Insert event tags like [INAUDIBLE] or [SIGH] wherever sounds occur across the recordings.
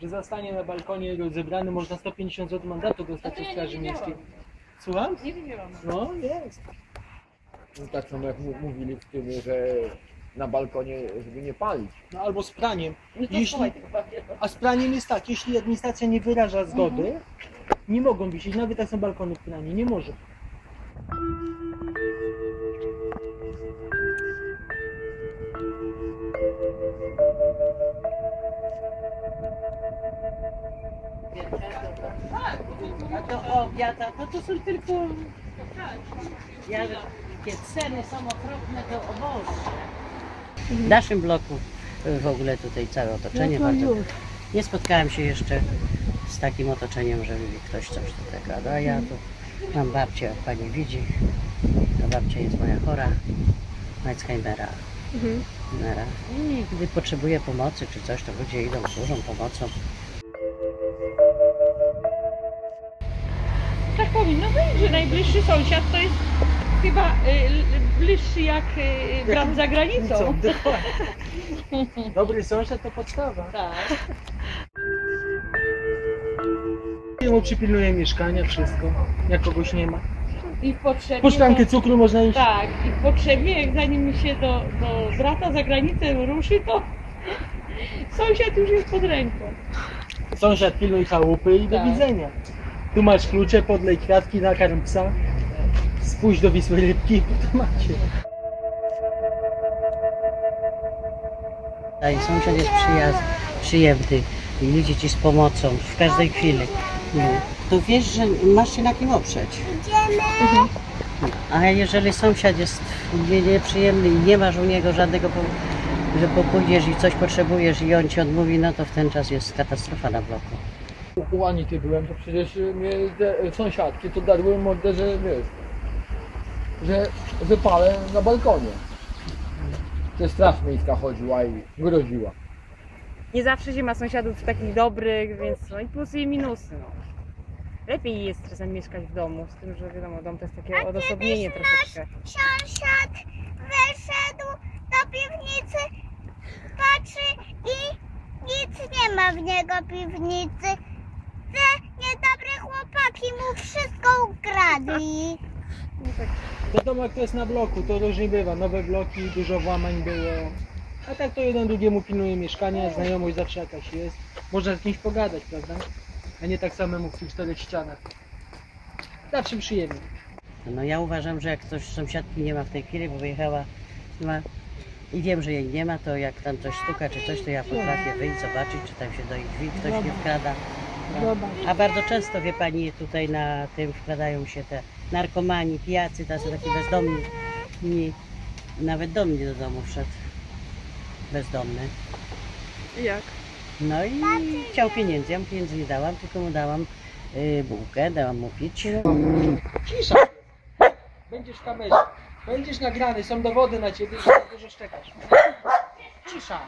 Że zastanie na balkonie rozebrany można 150 zł mandatu dostać od ja Straży Miejskiej. Słucham? Nie wiedziałam. No jest. No, tak samo jak mu- mówili w tym, że na balkonie, żeby nie palić. No albo z praniem. No Jeśli-. A z praniem jest tak, jeśli administracja nie wyraża zgody, nie mogą wisieć, nawet jak są balkony w pranie, nie może. A to o, wiata, to to są tylko... Ja, ceny są okropne, to o Boże. W naszym bloku w ogóle tutaj całe otoczenie bardzo... Nie spotkałem się jeszcze z takim otoczeniem, żeby ktoś coś do tego. A ja tu mam babcię, jak pani widzi. Ta babcia jest moja chora, Alzheimera. Alzheimera. I gdy potrzebuje pomocy czy coś, to ludzie idą, służą pomocą. Powinno być, że najbliższy sąsiad to jest chyba y, bliższy jak y, brat za granicą. [LAUGHS] [LAUGHS] Dobry sąsiad to podstawa. Tak. Jemu przypilnuje mieszkania, wszystko, jak kogoś nie ma. I potrzebnie. Po szklankę to- cukru można iść. Tak, i potrzebnie, jak zanim się do, do brata za granicę ruszy, to [LAUGHS] sąsiad już jest pod ręką. Sąsiad pilnuj chałupy i do Tak. widzenia. Tu masz klucze, podlej kwiatki, nakarm psa. Spójrz do Wisły Rybki, to macie. A i sąsiad jest przyjazny, przyjemny i idzie ci z pomocą w każdej chwili. No. To wiesz, że masz się na kim oprzeć. Mhm. A jeżeli sąsiad jest nie- nieprzyjemny i nie masz u niego żadnego że po- pójdziesz i coś potrzebujesz i on ci odmówi, no to w ten czas jest katastrofa na bloku. U, Anity byłem, to przecież mnie te sąsiadki to darły mordę, że wiesz, że wypalę na balkonie. To straż miejska chodziła i groziła. nie zawsze się ma sąsiadów takich dobrych, więc no i plusy i minusy. No. Lepiej jest czasem mieszkać w domu, z tym, że wiadomo, dom to jest takie odosobnienie troszeczkę. sąsiad wyszedł do piwnicy, patrzy i nic nie ma w niego piwnicy. Te niedobre chłopaki mu wszystko ukradli. [LAUGHS] Wiadomo jak to jest na bloku, to różnie bywa. Nowe bloki, dużo włamań było. A tak to jeden drugiemu pilnuje mieszkania, znajomość zawsze jakaś jest. Można z kimś pogadać, prawda? A nie tak samemu w tych czterech ścianach. Zawsze przyjemnie. No ja uważam, że jak ktoś sąsiadki nie ma w tej chwili, bo wyjechała ma, i wiem, że jej nie ma, to jak tam coś stuka czy coś, to ja potrafię wyjść, zobaczyć, czy tam się do ich drzwi ktoś nie wkrada. A bardzo często, wie pani, tutaj na tym wkradają się te narkomani, pijacy, tacy taki bezdomni. I nawet do mnie do domu wszedł bezdomny. Jak? No i chciał pieniędzy, ja mu pieniędzy nie dałam, tylko mu dałam y, bułkę, dałam mu pić. Cisza! Będziesz w kamerze. Będziesz nagrany, są dowody na ciebie, że dużo szczekasz. Cisza!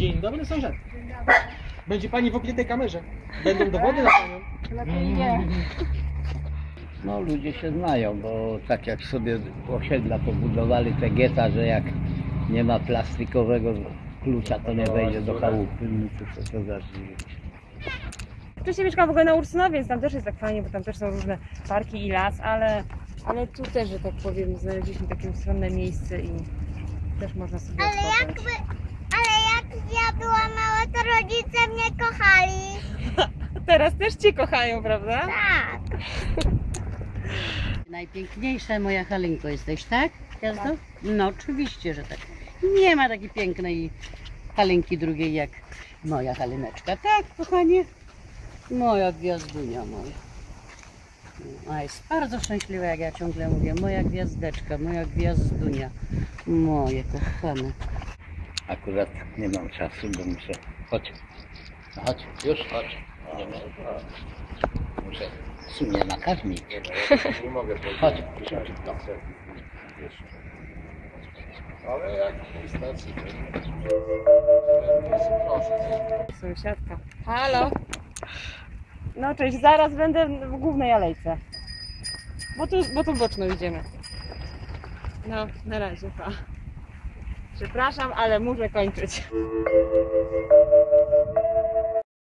Dzień dobry sąsiad. Będzie pani w ukrytej kamerze. Będą dowody na panią. No ludzie się znają, bo tak jak sobie osiedla pobudowali te geta, że jak nie ma plastikowego klucza, to nie wejdzie do chałupy, no to co to za życie. Wcześniej mieszkałam w ogóle na Ursynowie, więc tam też jest tak fajnie, bo tam też są różne parki i las, ale, ale tu też, że tak powiem, znaleźliśmy takie ustronne miejsce i też można sobie Ale odpocząć. Ja była mała, to rodzice mnie kochali. [LAUGHS] Teraz też Cię kochają, prawda? Tak. [LAUGHS] Najpiękniejsza moja Halinko jesteś, tak? Gwiazdo? No oczywiście, że tak. Nie ma takiej pięknej Halinki drugiej jak moja Halyneczka. Tak, kochanie? Moja gwiazdunia moja. A jest bardzo szczęśliwa, jak ja ciągle mówię. Moja gwiazdeczka, moja gwiazdunia. Moje kochane. Akurat nie mam czasu, bo muszę... Chodź. No chodź, już chodź. Idziemy. Muszę sunie nakarmić. Nie mogę Chodź. szybko. Ale jak to Sąsiadka. Halo? No cześć, zaraz będę w głównej alejce. Bo tu, bo tu boczną idziemy. No, na razie, pa. Przepraszam, ale muszę kończyć.